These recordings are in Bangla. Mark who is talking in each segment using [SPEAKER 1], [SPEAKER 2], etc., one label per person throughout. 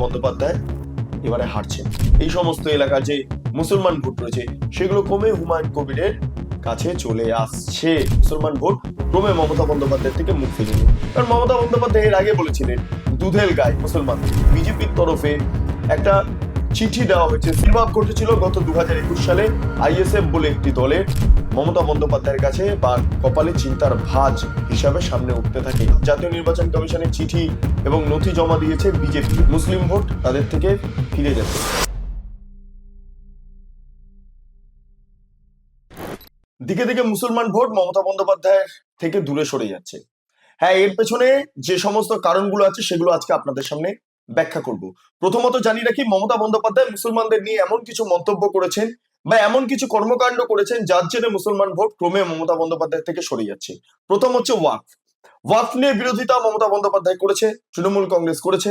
[SPEAKER 1] মমতা বন্দ্যোপাধ্যায় এবারে হারছেন এই সমস্ত এলাকার যে মুসলমান ভোট রয়েছে সেগুলো কমে হুমায়ুন কবিরের কাছে চলে আসছে মুসলমান ভোট ক্রমে মমতা বন্দ্যোপাধ্যায় থেকে মুক্তি ফিরিয়ে কারণ মমতা বন্দ্যোপাধ্যায় এর আগে বলেছিলেন দুধেল গায়ে মুসলমান বিজেপির তরফে একটা চিঠি দেওয়া হয়েছে সিলভাব ঘটেছিল গত দু সালে আইএসএফ বলে একটি দলের মমতা বন্দ্যোপাধ্যায়ের কাছে বা কপালে চিন্তার ভাজ হিসাবে সামনে উঠতে থাকে জাতীয় নির্বাচন কমিশনের চিঠি এবং নথি জমা দিয়েছে বিজেপি মুসলিম ভোট তাদের থেকে ফিরে যাচ্ছে দিকে দিকে মুসলমান ভোট মমতা বন্দ্যোপাধ্যায়ের থেকে দূরে সরে যাচ্ছে হ্যাঁ এর পেছনে যে সমস্ত কারণগুলো আছে সেগুলো আজকে আপনাদের সামনে ব্যাখ্যা করব প্রথমত জানি রাখি মমতা বন্দ্যোপাধ্যায় মুসলমানদের নিয়ে এমন কিছু মন্তব্য করেছেন বা এমন কিছু কর্মকাণ্ড করেছেন যার জেনে মুসলমান ভোট ক্রমে মমতা বন্দ্যোপাধ্যায় থেকে সরে যাচ্ছে প্রথম হচ্ছে ওয়াফ ওয়াফ নিয়ে বিরোধিতা মমতা বন্দ্যোপাধ্যায় করেছে তৃণমূল কংগ্রেস করেছে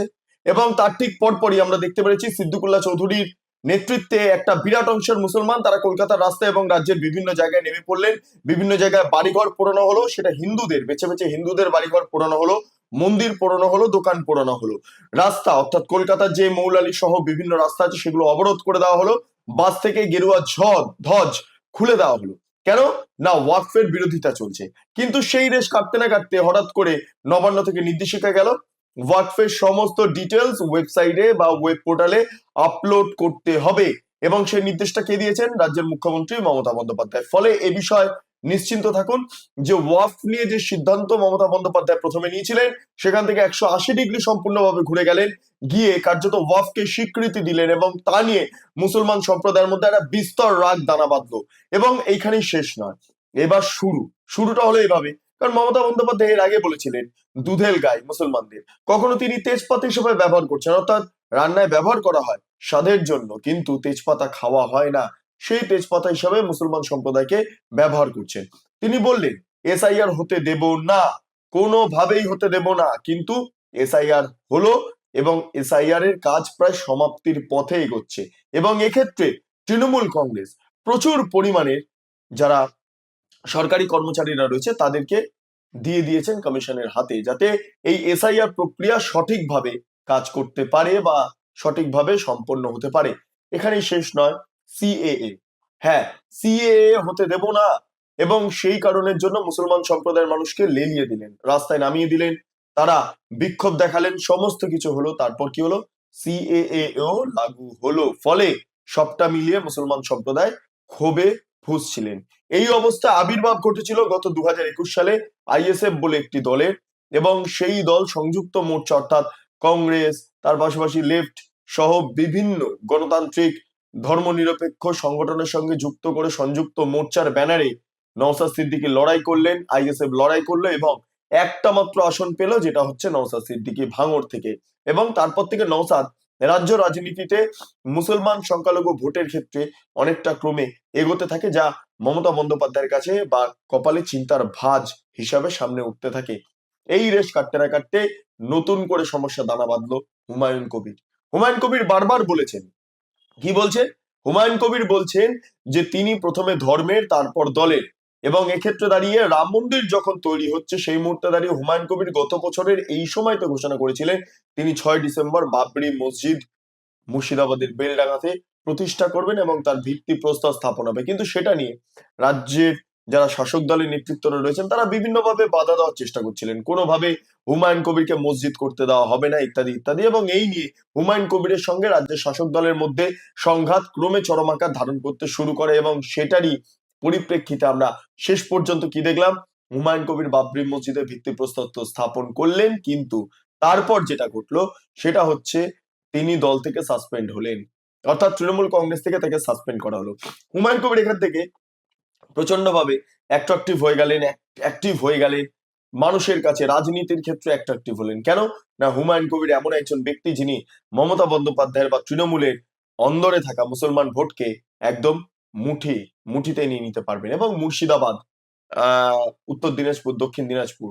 [SPEAKER 1] এবং তার ঠিক পরপরই আমরা দেখতে পেরেছি সিদ্দিকুল্লা চৌধুরীর নেতৃত্বে একটা বিরাট অংশের মুসলমান তারা কলকাতার রাস্তায় এবং রাজ্যের বিভিন্ন জায়গায় নেমে পড়লেন বিভিন্ন জায়গায় বাড়িঘর পোড়ানো হলো সেটা হিন্দুদের বেছে বেছে হিন্দুদের বাড়িঘর পোড়ানো হলো মন্দির পোড়ানো হলো দোকান পোড়ানো হলো রাস্তা অর্থাৎ কলকাতার যে মৌলালী সহ বিভিন্ন রাস্তা আছে সেগুলো অবরোধ করে দেওয়া হলো বাস থেকে গেরুয়া ঝড় ধ্বজ খুলে দেওয়া হলো কেন না ওয়াকফের বিরোধিতা চলছে কিন্তু সেই রেশ কাটতে না কাটতে হঠাৎ করে নবান্ন থেকে নির্দেশিকা গেল ওয়াকফের সমস্ত ডিটেলস ওয়েবসাইটে বা ওয়েব পোর্টালে আপলোড করতে হবে এবং সেই নির্দেশটা কে দিয়েছেন রাজ্যের মুখ্যমন্ত্রী মমতা বন্দ্যোপাধ্যায় ফলে এ বিষয়ে নিশ্চিন্ত থাকুন যে ওয়াফ নিয়ে যে সিদ্ধান্ত মমতা বন্দ্যোপাধ্যায় প্রথমে নিয়েছিলেন সেখান থেকে একশো আশি ডিগ্রি সম্পূর্ণভাবে ঘুরে গেলেন গিয়ে কার্যত ওয়াফকে স্বীকৃতি দিলেন এবং তা নিয়ে মুসলমান সম্প্রদায়ের মধ্যে একটা বিস্তর রাগ দানা বাঁধল এবং এইখানেই শেষ নয় এবার শুরু শুরুটা হলো এভাবে কারণ মমতা বন্দ্যোপাধ্যায় এর আগে বলেছিলেন দুধেল গায়ে মুসলমানদের কখনো তিনি তেজপাতা হিসেবে ব্যবহার করছেন অর্থাৎ রান্নায় ব্যবহার করা হয় স্বাদের জন্য কিন্তু তেজপাতা খাওয়া হয় না সেই তেজপাতা হিসাবে মুসলমান সম্প্রদায়কে ব্যবহার করছেন তিনি বললেন এসআইআর হতে দেব না কোনোভাবেই হতে দেব না কিন্তু এসআইআর হলো এবং এসআইআর এর কাজ প্রায় সমাপ্তির পথে এগোচ্ছে এবং এক্ষেত্রে তৃণমূল কংগ্রেস প্রচুর পরিমাণে যারা সরকারি কর্মচারীরা রয়েছে তাদেরকে দিয়ে দিয়েছেন কমিশনের হাতে যাতে এই এসআইআর প্রক্রিয়া সঠিকভাবে কাজ করতে পারে বা সঠিকভাবে সম্পন্ন হতে পারে এখানেই শেষ নয় সিএএ হ্যাঁ সিএএ হতে দেব না এবং সেই কারণের জন্য মুসলমান সম্প্রদায়ের মানুষকে লেলিয়ে দিলেন রাস্তায় নামিয়ে দিলেন তারা বিক্ষোভ দেখালেন সমস্ত কিছু হলো তারপর কি হলো সিএএ ও লাগু হলো ফলে সবটা মিলিয়ে মুসলমান সম্প্রদায় ক্ষোভে ফুসছিলেন এই অবস্থা আবির্ভাব ঘটেছিল গত দু সালে আইএসএফ বলে একটি দলের এবং সেই দল সংযুক্ত মোর্চা অর্থাৎ কংগ্রেস তার পাশাপাশি লেফট সহ বিভিন্ন গণতান্ত্রিক ধর্মনিরপেক্ষ সংগঠনের সঙ্গে যুক্ত করে সংযুক্ত মোর্চার ব্যানারে নওসাদ সিদ্দিকি লড়াই করলেন আইএসএফ লড়াই করলো এবং একটা মাত্র আসন পেল যেটা হচ্ছে নওসাদ সিদ্দিকি ভাঙর থেকে এবং তারপর থেকে নওসাদ রাজ্য রাজনীতিতে মুসলমান সংখ্যালঘু ভোটের ক্ষেত্রে অনেকটা ক্রমে এগোতে থাকে যা মমতা বন্দ্যোপাধ্যায়ের কাছে বা কপালে চিন্তার ভাজ হিসাবে সামনে উঠতে থাকে এই রেশ কাটতে না কাটতে নতুন করে সমস্যা দানা বাঁধল হুমায়ুন কবির হুমায়ুন কবির বারবার বলেছেন কি বলছে হুমায়ুন কবির বলছেন যে তিনি প্রথমে ধর্মের তারপর দলের এবং এক্ষেত্রে দাঁড়িয়ে রাম মন্দির যখন তৈরি হচ্ছে সেই মুহূর্তে দাঁড়িয়ে হুমায়ুন কবির গত বছরের এই সময় তো ঘোষণা করেছিলেন তিনি ছয় ডিসেম্বর বাবরি মসজিদ মুর্শিদাবাদের বেলডাঙ্গাতে প্রতিষ্ঠা করবেন এবং তার ভিত্তি প্রস্তাব স্থাপন হবে কিন্তু সেটা নিয়ে রাজ্যের যারা শাসক দলের নেতৃত্বরা রয়েছেন তারা বিভিন্নভাবে বাধা দেওয়ার চেষ্টা করছিলেন কোনোভাবে হুমায়ুন কবিরকে মসজিদ করতে দেওয়া হবে না ইত্যাদি ইত্যাদি এবং এই নিয়ে হুমায়ুন কবিরের সঙ্গে রাজ্যের শাসক দলের মধ্যে সংঘাত ক্রমে চরম আকার ধারণ করতে শুরু করে এবং সেটারই পরিপ্রেক্ষিতে আমরা শেষ পর্যন্ত কি দেখলাম হুমায়ুন কবির বাবরি মসজিদে ভিত্তিপ্রস্তর স্থাপন করলেন কিন্তু তারপর যেটা ঘটলো সেটা হচ্ছে তিনি দল থেকে সাসপেন্ড হলেন অর্থাৎ তৃণমূল কংগ্রেস থেকে তাকে সাসপেন্ড করা হলো হুমায়ুন কবির এখান থেকে প্রচণ্ডভাবে অ্যাট্রাকটিভ হয়ে গেলেন অ্যাক্টিভ হয়ে গেলেন মানুষের কাছে রাজনীতির ক্ষেত্রে অ্যাট্রাকটিভ হলেন কেন না হুমায়ুন কবির এমন একজন ব্যক্তি যিনি মমতা বন্দ্যোপাধ্যায়ের বা তৃণমূলের অন্দরে থাকা মুসলমান ভোটকে একদম মুঠি মুঠিতে নিয়ে নিতে পারবেন এবং মুর্শিদাবাদ আহ উত্তর দিনাজপুর দক্ষিণ দিনাজপুর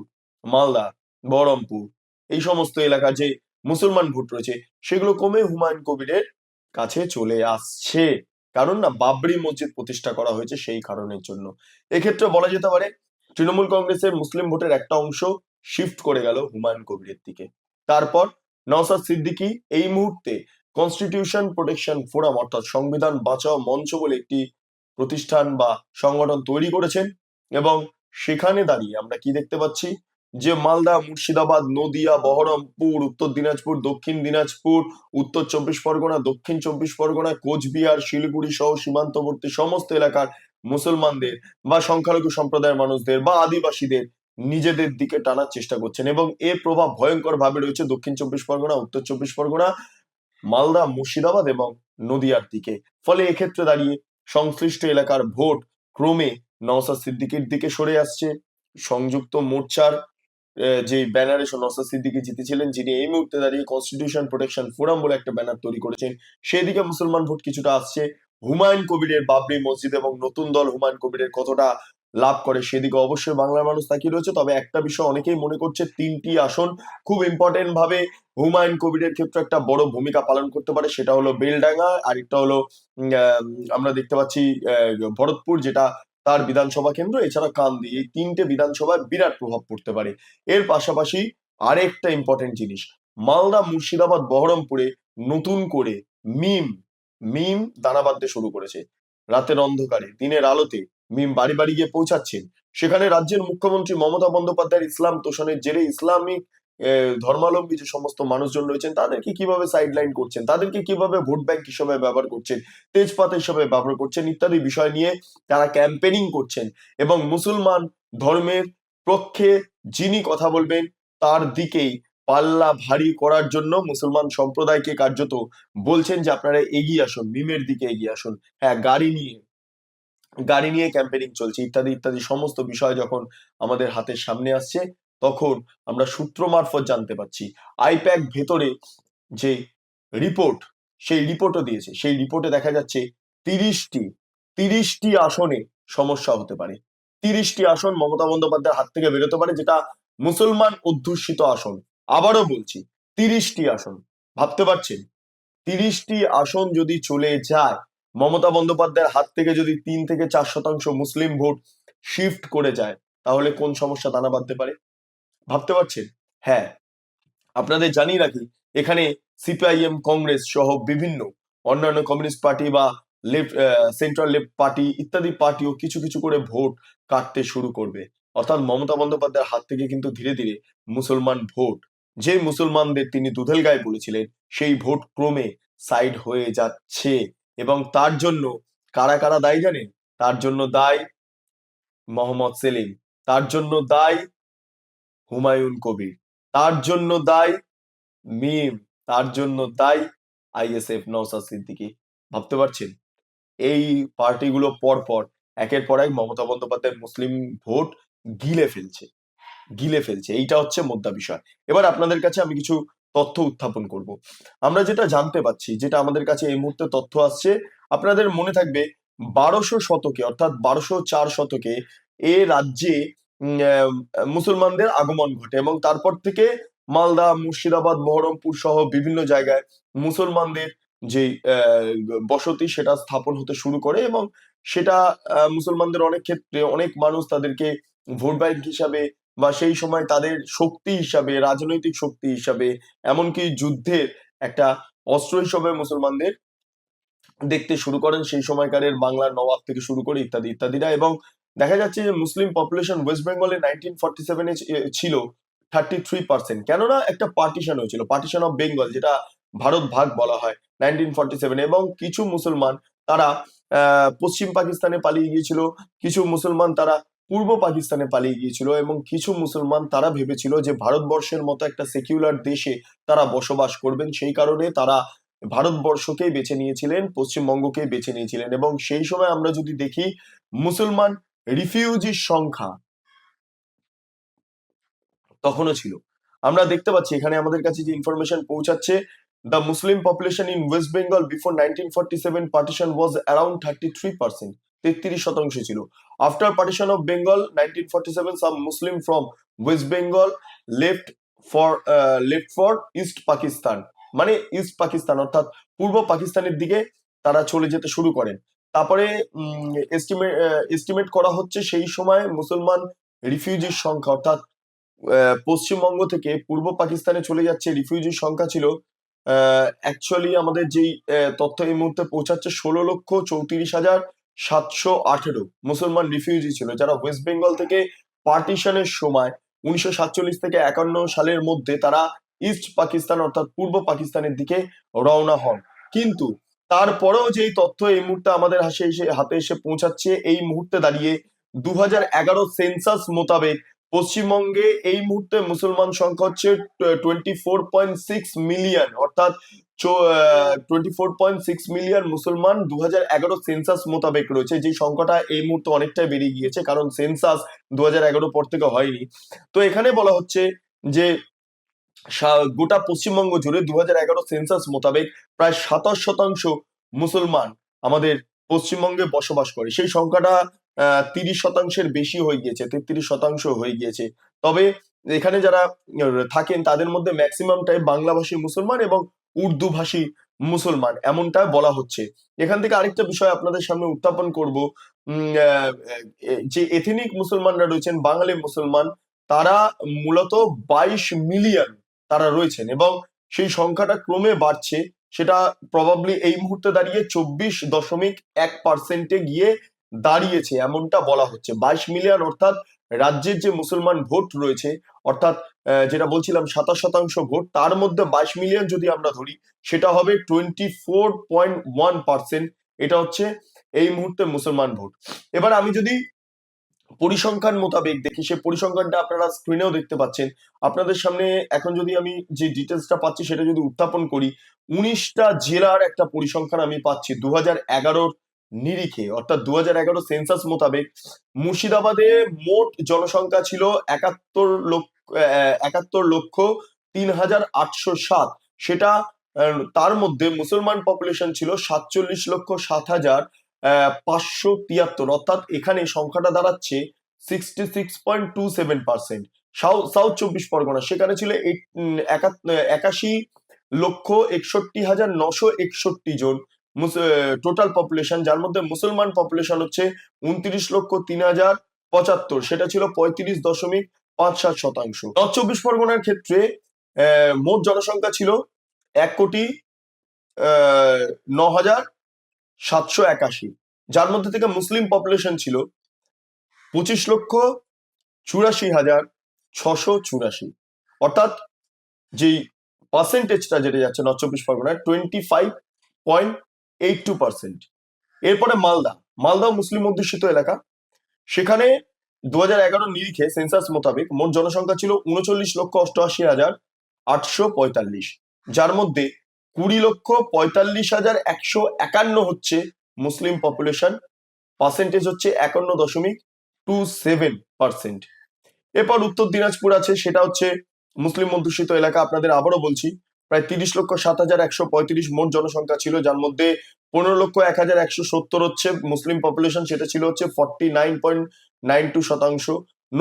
[SPEAKER 1] মালদা বহরমপুর এই সমস্ত এলাকা যে মুসলমান ভোট রয়েছে সেগুলো কমে হুমায়ুন কবিরের কাছে চলে আসছে কারণ না বাবরি মসজিদ প্রতিষ্ঠা করা হয়েছে সেই কারণের জন্য এক্ষেত্রে বলা যেতে পারে তৃণমূল কংগ্রেসের মুসলিম ভোটের একটা অংশ শিফট করে গেল হুমায়ুন কবিরের দিকে তারপর নওসাদ সিদ্দিকি এই মুহূর্তে কনস্টিটিউশন প্রোটেকশন ফোরাম অর্থাৎ সংবিধান বাঁচাও মঞ্চ বলে একটি প্রতিষ্ঠান বা সংগঠন তৈরি করেছেন এবং সেখানে দাঁড়িয়ে আমরা কি দেখতে পাচ্ছি যে মালদা মুর্শিদাবাদ নদিয়া বহরমপুর উত্তর দিনাজপুর দক্ষিণ দিনাজপুর উত্তর চব্বিশ পরগনা দক্ষিণ চব্বিশ পরগনা কোচবিহার শিলিগুড়ি সহ সীমান্তবর্তী সমস্ত এলাকার মুসলমানদের বা সংখ্যালঘু সম্প্রদায়ের মানুষদের বা আদিবাসীদের নিজেদের দিকে টানার চেষ্টা করছেন এবং এর প্রভাব ভয়ঙ্কর ভাবে রয়েছে দক্ষিণ চব্বিশ পরগনা উত্তর চব্বিশ পরগনা মালদা মুর্শিদাবাদ এবং নদিয়ার দিকে ফলে এক্ষেত্রে দাঁড়িয়ে সংশ্লিষ্ট এলাকার ভোট ক্রমে নওসাদ সিদ্দিকির দিকে সরে আসছে সংযুক্ত মোর্চার যে ব্যানারে নসর সিদ্দিকি জিতেছিলেন যিনি এই মুহূর্তে দাঁড়িয়ে কনস্টিটিউশন প্রোটেকশন ফোরাম বলে একটা ব্যানার তৈরি করেছেন সেদিকে মুসলমান ভোট কিছুটা আসছে হুমায়ুন কবিরের বাবরি মসজিদ এবং নতুন দল হুমায়ুন কবিরের কতটা লাভ করে সেদিকে অবশ্যই বাংলার মানুষ তাকিয়ে রয়েছে তবে একটা বিষয় অনেকেই মনে করছে তিনটি আসন খুব ইম্পর্টেন্ট ভাবে হুমায়ুন কবিরের ক্ষেত্রে একটা বড় ভূমিকা পালন করতে পারে সেটা হলো বেলডাঙ্গা আরেকটা হলো আমরা দেখতে পাচ্ছি ভরতপুর যেটা তার বিধানসভা কেন্দ্র এছাড়া কান্দি এই তিনটে বিধানসভায় বিরাট প্রভাব পড়তে পারে এর পাশাপাশি আরেকটা ইম্পর্টেন্ট জিনিস মালদা মুর্শিদাবাদ বহরমপুরে নতুন করে মিম মিম দানা বাঁধতে শুরু করেছে রাতের অন্ধকারে দিনের আলোতে মিম বাড়ি বাড়ি গিয়ে পৌঁছাচ্ছেন সেখানে রাজ্যের মুখ্যমন্ত্রী মমতা বন্দ্যোপাধ্যায়ের ইসলাম তোষণের জেরে ইসলামিক ধর্মালম্বী যে সমস্ত মানুষজন রয়েছেন তাদেরকে কিভাবে সাইডলাইন করছেন তাদেরকে কিভাবে ভোট ব্যাংক হিসেবে ব্যবহার করছেন তেজপাত হিসেবে ব্যবহার করছেন ইত্যাদি বিষয় নিয়ে তারা ক্যাম্পেনিং করছেন এবং মুসলমান ধর্মের পক্ষে যিনি কথা বলবেন তার দিকেই পাল্লা ভারী করার জন্য মুসলমান সম্প্রদায়কে কার্যত বলছেন যে আপনারা এগিয়ে আসুন মিমের দিকে এগিয়ে আসুন হ্যাঁ গাড়ি নিয়ে গাড়ি নিয়ে ক্যাম্পেনিং চলছে ইত্যাদি ইত্যাদি সমস্ত বিষয় যখন আমাদের হাতের সামনে আসছে তখন আমরা সূত্র মারফত জানতে পাচ্ছি আইপ্যাক ভেতরে যে রিপোর্ট সেই রিপোর্টও দিয়েছে সেই রিপোর্টে দেখা যাচ্ছে তিরিশটি তিরিশটি আসনে সমস্যা হতে পারে তিরিশটি আসন মমতা বন্দ্যোপাধ্যায়ের হাত থেকে বেরোতে পারে যেটা মুসলমান অধ্যুষিত আসন আবারও বলছি তিরিশটি আসন ভাবতে পারছেন তিরিশটি আসন যদি চলে যায় মমতা বন্দ্যোপাধ্যায়ের হাত থেকে যদি তিন থেকে চার শতাংশ মুসলিম ভোট শিফট করে যায় তাহলে কোন সমস্যা দানা বাঁধতে পারে ভাবতে পারছেন হ্যাঁ আপনাদের জানিয়ে রাখি এখানে সিপিআইএম কংগ্রেস সহ বিভিন্ন অন্যান্য কমিউনিস্ট পার্টি বা লেফট সেন্ট্রাল লেফট পার্টি ইত্যাদি পার্টিও কিছু কিছু করে ভোট কাটতে শুরু করবে অর্থাৎ মমতা বন্দ্যোপাধ্যায়ের হাত থেকে কিন্তু ধীরে ধীরে মুসলমান ভোট যে মুসলমানদের তিনি দুধেল গায়ে বলেছিলেন সেই ভোট ক্রমে সাইড হয়ে যাচ্ছে এবং তার জন্য কারা কারা দায়ী জানেন তার জন্য দায় মোহাম্মদ সেলিম তার জন্য দায় হুমায়ুন কবির তার জন্য দায়ী মিম তার জন্য দায়ী আইএসএফ নওসাদ সিদ্দিকি ভাবতে পারছেন এই পার্টিগুলো পরপর একের পর এক মমতা বন্দ্যোপাধ্যায় মুসলিম ভোট গিলে ফেলছে গিলে ফেলছে এইটা হচ্ছে মোদ্দা বিষয় এবার আপনাদের কাছে আমি কিছু তথ্য উত্থাপন করব আমরা যেটা জানতে পাচ্ছি যেটা আমাদের কাছে এই মুহূর্তে তথ্য আসছে আপনাদের মনে থাকবে বারোশো শতকে অর্থাৎ বারোশো চার শতকে এ রাজ্যে মুসলমানদের আগমন ঘটে এবং তারপর থেকে মালদা মুর্শিদাবাদ বহরমপুর সহ বিভিন্ন জায়গায় মুসলমানদের যে বসতি সেটা স্থাপন হতে শুরু করে এবং সেটা মুসলমানদের অনেক ক্ষেত্রে অনেক মানুষ তাদেরকে ভোট ব্যাংক হিসাবে বা সেই সময় তাদের শক্তি হিসাবে রাজনৈতিক শক্তি হিসাবে এমনকি যুদ্ধের একটা অস্ত্র হিসাবে মুসলমানদের দেখতে শুরু করেন সেই সময়কারের বাংলার নবাব থেকে শুরু করে ইত্যাদি ইত্যাদিরা এবং দেখা যাচ্ছে যে মুসলিম পপুলেশন ওয়েস্ট বেঙ্গলে নাইনটিন ফর্টি সেভেনে ছিল থার্টি থ্রি পার্সেন্ট কেননা একটা পার্টিশন হয়েছিল পার্টিশন অফ বেঙ্গল যেটা ভারত ভাগ বলা হয় নাইনটিন ফর্টি সেভেন এবং কিছু মুসলমান তারা পশ্চিম পাকিস্তানে পালিয়ে গিয়েছিল কিছু মুসলমান তারা পূর্ব পাকিস্তানে পালিয়ে গিয়েছিল এবং কিছু মুসলমান তারা ভেবেছিল যে ভারতবর্ষের মতো একটা সেকিউলার দেশে তারা বসবাস করবেন সেই কারণে তারা ভারতবর্ষকেই বেছে নিয়েছিলেন পশ্চিমবঙ্গকেই বেছে নিয়েছিলেন এবং সেই সময় আমরা যদি দেখি মুসলমান রিফিউজির সংখ্যা তখনও ছিল আমরা দেখতে পাচ্ছি এখানে আমাদের কাছে যে ইনফরমেশন পৌঁছাচ্ছে the Muslim population in west Bengal before nineteen forty seven partition was around thirty three percent তেত্রিশ শতাংশ ছিল after partition of Bengal nineteen forty seven some Muslim from west Bengal left for left for east Pakistan মানে ইস্ট পাকিস্তান অর্থাৎ পূর্ব পাকিস্তানের দিকে তারা চলে যেতে শুরু করেন তারপরে এস্টিমেট এস্টিমেট করা হচ্ছে সেই সময় মুসলমান রিফিউজির সংখ্যা অর্থাৎ পশ্চিমবঙ্গ থেকে পূর্ব পাকিস্তানে চলে যাচ্ছে রিফিউজির সংখ্যা ছিল অ্যাকচুয়ালি আমাদের যেই তথ্য এই মুহূর্তে পৌঁছাচ্ছে ষোলো লক্ষ চৌত্রিশ হাজার সাতশো আঠেরো মুসলমান রিফিউজি ছিল যারা ওয়েস্ট বেঙ্গল থেকে পার্টিশনের সময় উনিশশো সাতচল্লিশ থেকে একান্ন সালের মধ্যে তারা ইস্ট পাকিস্তান অর্থাৎ পূর্ব পাকিস্তানের দিকে রওনা হন কিন্তু তারপরেও যেই তথ্য এই মুহূর্তে আমাদের হাসে এসে হাতে এসে পৌঁছাচ্ছে এই মুহূর্তে দাঁড়িয়ে দু এগারো সেন্সাস মোতাবেক পশ্চিমবঙ্গে এই মুহূর্তে মুসলমান সংখ্যা হচ্ছে twenty four point six million অর্থাৎ twenty four point six million মুসলমান দু হাজার এগারো সেন্সাস মোতাবেক রয়েছে যে সংখ্যাটা এই মুহূর্তে অনেকটাই বেড়ে গিয়েছে কারণ সেন্সাস দু হাজার এগারো পর থেকে হয়নি তো এখানে বলা হচ্ছে যে গোটা পশ্চিমবঙ্গ জুড়ে দু সেন্সাস মোতাবেক প্রায় সাতাশ শতাংশ মুসলমান আমাদের পশ্চিমবঙ্গে বসবাস করে সেই সংখ্যাটা তিরিশ শতাংশের বেশি হয়ে গিয়েছে তেত্রিশ শতাংশ হয়ে গিয়েছে তবে এখানে যারা থাকেন তাদের মধ্যে ম্যাক্সিমামটাই বাংলাভাষী মুসলমান এবং উর্দুভাষী মুসলমান এমনটা বলা হচ্ছে এখান থেকে আরেকটা বিষয় আপনাদের সামনে উত্থাপন করব যে এথেনিক মুসলমানরা রয়েছেন বাঙালি মুসলমান তারা মূলত বাইশ মিলিয়ন তারা রয়েছেন এবং সেই সংখ্যাটা ক্রমে বাড়ছে সেটা প্রবাবলি এই মুহূর্তে দাঁড়িয়ে চব্বিশ দশমিক এক পার্সেন্টে গিয়ে দাঁড়িয়েছে এমনটা বলা হচ্ছে বাইশ মিলিয়ন অর্থাৎ রাজ্যের যে মুসলমান ভোট রয়েছে অর্থাৎ যেটা বলছিলাম সাতাশ শতাংশ ভোট তার মধ্যে বাইশ মিলিয়ন যদি আমরা ধরি সেটা হবে twenty four point one percent এটা হচ্ছে এই মুহূর্তে মুসলমান ভোট এবার আমি যদি পরিসংখ্যান মোতাবেক দেখি সেই পরিসংখ্যানটা আপনারা স্ক্রিনেও দেখতে পাচ্ছেন আপনাদের সামনে এখন যদি আমি যে ডিটেলসটা পাচ্ছি সেটা যদি উত্থাপন করি উনিশটা জেলার একটা পরিসংখ্যান আমি পাচ্ছি দু হাজার নিরিখে অর্থাৎ দু হাজার এগারো সেন্সাস মোতাবেক মুর্শিদাবাদে মোট জনসংখ্যা ছিল একাত্তর লক্ষ একাত্তর লক্ষ তিন হাজার আটশো সাত সেটা তার মধ্যে মুসলমান পপুলেশন ছিল সাতচল্লিশ লক্ষ সাত হাজার পাঁচশো তিয়াত্তর অর্থাৎ এখানে সংখ্যাটা দাঁড়াচ্ছে sixty six point two seven percent south চব্বিশ পরগনা সেখানে ছিল একাশি লক্ষ একষট্টি হাজার নশো একষট্টি জন টোটাল পপুলেশন যার মধ্যে মুসলমান পপুলেশন হচ্ছে উনত্রিশ লক্ষ তিন হাজার পঁচাত্তর সেটা ছিল পঁয়ত্রিশ দশমিক পাঁচ সাত শতাংশ নর্থ চব্বিশ পরগনার ক্ষেত্রে মোট জনসংখ্যা ছিল এক কোটি ন হাজার সাতশো একাশি যার মধ্যে থেকে মুসলিম পপুলেশন ছিল পঁচিশ লক্ষ চুরাশি হাজার ছশো চুরাশি অর্থাৎ যেই পার্সেন্টেজটা যেটা যাচ্ছে নয় চব্বিশ পরগনায় twenty five point eight two percent এরপরে মালদা মালদা মুসলিম অধ্যুষিত এলাকা সেখানে দু হাজার এগারো নিরিখে সেন্সাস মোতাবেক মোট জনসংখ্যা ছিল উনচল্লিশ লক্ষ অষ্টআশি হাজার আটশো পঁয়তাল্লিশ যার মধ্যে কুড়ি লক্ষ পঁয়তাল্লিশ হাজার একশো একান্ন হচ্ছে মুসলিম পপুলেশন পার্সেন্টেজ হচ্ছে একান্ন দশমিক টু সেভেন পার্সেন্ট এরপর উত্তর দিনাজপুর আছে সেটা হচ্ছে মুসলিম অধ্যুষিত এলাকা আপনাদের আবারও বলছি প্রায় তিরিশ লক্ষ সাত হাজার একশো পঁয়ত্রিশ মোট জনসংখ্যা ছিল যার মধ্যে পনেরো লক্ষ এক হাজার একশো সত্তর হচ্ছে মুসলিম পপুলেশন সেটা ছিল হচ্ছে forty nine point nine two শতাংশ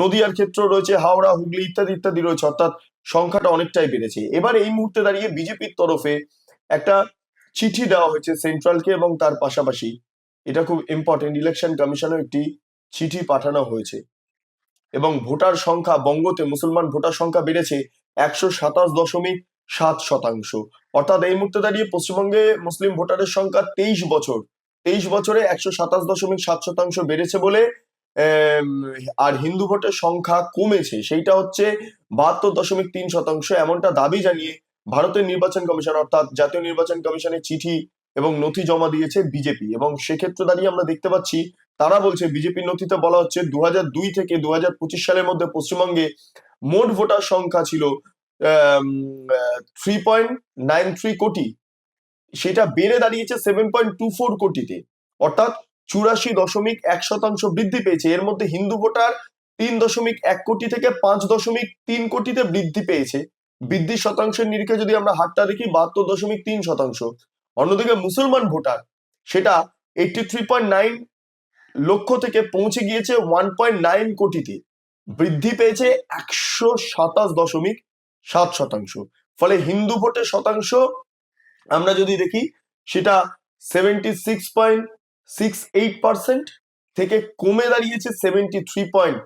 [SPEAKER 1] নদীয়ার ক্ষেত্র রয়েছে হাওড়া হুগলি ইত্যাদি ইত্যাদি রয়েছে অর্থাৎ সংখ্যাটা অনেকটাই বেড়েছে এবার এই মুহূর্তে দাঁড়িয়ে বিজেপির তরফে একটা চিঠি দেওয়া হয়েছে সেন্ট্রালকে এবং তার পাশাপাশি এটা খুব ইম্পর্টেন্ট ইলেকশন কমিশনের একটি চিঠি পাঠানো হয়েছে এবং ভোটার সংখ্যা বঙ্গতে মুসলমান ভোটার সংখ্যা বেড়েছে একশো সাতাশ দশমিক সাত শতাংশ অর্থাৎ এই মুহূর্তে দাঁড়িয়ে পশ্চিমবঙ্গে মুসলিম ভোটারের সংখ্যা তেইশ বছর তেইশ বছরে একশো সাতাশ দশমিক সাত শতাংশ বেড়েছে বলে আর হিন্দু ভোটের সংখ্যা কমেছে সেইটা হচ্ছে বাহাত্তর দশমিক তিন শতাংশ এমনটা দাবি জানিয়ে ভারতের নির্বাচন কমিশন অর্থাৎ জাতীয় নির্বাচন কমিশনের চিঠি এবং নথি জমা দিয়েছে বিজেপি এবং সেক্ষেত্রে দাঁড়িয়ে আমরা দেখতে পাচ্ছি তারা বলছে বিজেপির নথিতে বলা হচ্ছে দু দুই থেকে দু সালের মধ্যে পশ্চিমবঙ্গে মোট ভোটার সংখ্যা ছিল থ্রি পয়েন্ট নাইন থ্রি কোটি সেটা বেড়ে দাঁড়িয়েছে সেভেন পয়েন্ট টু ফোর কোটিতে অর্থাৎ চুরাশি দশমিক এক শতাংশ বৃদ্ধি পেয়েছে এর মধ্যে হিন্দু ভোটার তিন দশমিক এক কোটি থেকে পাঁচ দশমিক তিন কোটিতে বৃদ্ধি পেয়েছে বৃদ্ধি শতাংশের নিরিখে যদি আমরা হারটা দেখি বাহাত্তর দশমিক তিন শতাংশ অন্যদিকে মুসলমান ভোটার সেটা এইটটি থ্রি পয়েন্ট নাইন লক্ষ থেকে পৌঁছে গিয়েছে ওয়ান পয়েন্ট নাইন কোটিতে বৃদ্ধি পেয়েছে একশো সাতাশ দশমিক সাত শতাংশ ফলে হিন্দু ভোটের শতাংশ আমরা যদি দেখি সেটা seventy six point six eight percent থেকে কমে দাঁড়িয়েছে seventy three point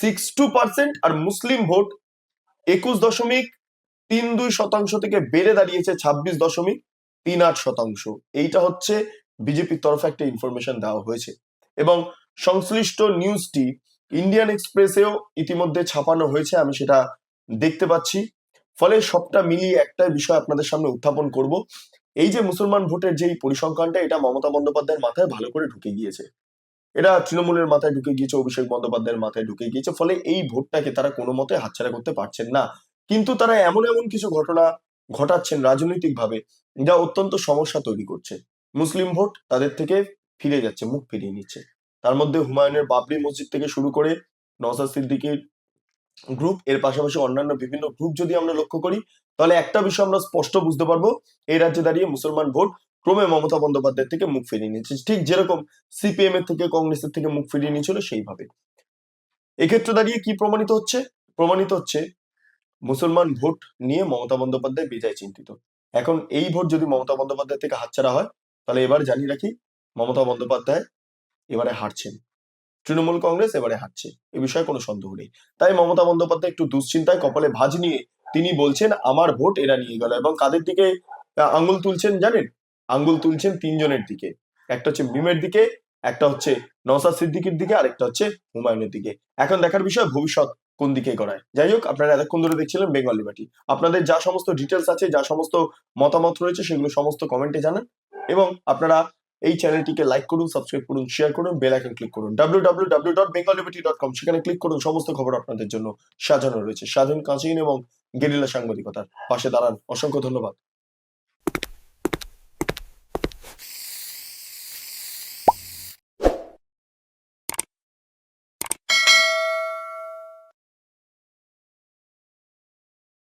[SPEAKER 1] six two percent আর মুসলিম ভোট একুশ দশমিক তিন দুই শতাংশ থেকে বেড়ে দাঁড়িয়েছে ছাব্বিশ দশমিক তিন আট শতাংশ এইটা হচ্ছে বিজেপির তরফে একটা ইনফরমেশন দেওয়া হয়েছে এবং সংশ্লিষ্ট নিউজটি ইন্ডিয়ান এক্সপ্রেসেও ইতিমধ্যে ছাপানো হয়েছে আমি সেটা দেখতে পাচ্ছি ফলে সবটা মিলিয়ে একটা বিষয় আপনাদের সামনে উত্থাপন করব এই যে মুসলমান ভোটের যে পরিসংখ্যানটা এটা মমতা বন্দ্যোপাধ্যায়ের মাথায় ভালো করে ঢুকে গিয়েছে এটা তৃণমূলের মাথায় ঢুকে গিয়েছে অভিষেক বন্দ্যোপাধ্যায়ের মাথায় ঢুকে গিয়েছে ফলে এই ভোটটাকে তারা কোনো মতে হাতছাড়া করতে পারছেন না কিন্তু তারা এমন এমন কিছু ঘটনা ঘটাচ্ছেন রাজনৈতিকভাবে যা অত্যন্ত সমস্যা তৈরি করছে মুসলিম ভোট তাদের থেকে ফিরে যাচ্ছে মুখ ফিরিয়ে নিচ্ছে তার মধ্যে হুমায়ুনের বাবরি মসজিদ থেকে শুরু করে নওসাদ সিদ্দিকির গ্রুপ এর পাশাপাশি অন্যান্য বিভিন্ন গ্রুপ যদি আমরা লক্ষ্য করি তাহলে একটা বিষয় আমরা স্পষ্ট বুঝতে পারবো এই রাজ্যে দাঁড়িয়ে মুসলমান ভোট ক্রমে মমতা বন্দ্যোপাধ্যায় থেকে মুখ ফিরিয়ে নিয়েছে ঠিক যেরকম সিপিএম এর থেকে কংগ্রেসের থেকে মুখ ফিরিয়ে নিয়েছিল সেইভাবে এক্ষেত্রে দাঁড়িয়ে কি প্রমাণিত হচ্ছে প্রমাণিত হচ্ছে মুসলমান ভোট নিয়ে মমতা বন্দ্যোপাধ্যায় বিজয় চিন্তিত এখন এই ভোট যদি মমতা বন্দ্যোপাধ্যায় থেকে হাতছাড়া হয় তাহলে এবার জানি রাখি মমতা বন্দ্যোপাধ্যায় এবারে হারছেন তৃণমূল কংগ্রেস এবারে হারছে এ বিষয়ে কোনো সন্দেহ নেই তাই মমতা বন্দ্যোপাধ্যায় একটু দুশ্চিন্তায় কপালে ভাজ নিয়ে তিনি বলছেন আমার ভোট এরা নিয়ে গেল এবং কাদের দিকে আঙুল তুলছেন জানেন আঙ্গুল তুলছেন তিনজনের দিকে একটা হচ্ছে মিমের দিকে একটা হচ্ছে নওসা সিদ্দিকির দিকে আর একটা হচ্ছে হুমায়ুনের দিকে এখন দেখার বিষয় ভবিষ্যৎ কোন দিকে গড়ায় যাই হোক আপনারা এতক্ষণ ধরে দেখছিলেন বেঙ্গল লিবার্টি আপনাদের যা সমস্ত ডিটেলস আছে যা সমস্ত মতামত রয়েছে সেগুলো সমস্ত কমেন্টে জানান এবং আপনারা এই চ্যানেলটিকে লাইক করুন সাবস্ক্রাইব করুন শেয়ার করুন বেল আইকন ক্লিক করুন W W W dot Bengal liberty dot com সেখানে ক্লিক করুন সমস্ত খবর আপনাদের জন্য সাজানো রয়েছে সাধারণ কাঁচিন এবং গেরিলা সাংবাদিকতার পাশে দাঁড়ান অসংখ্য ধন্যবাদ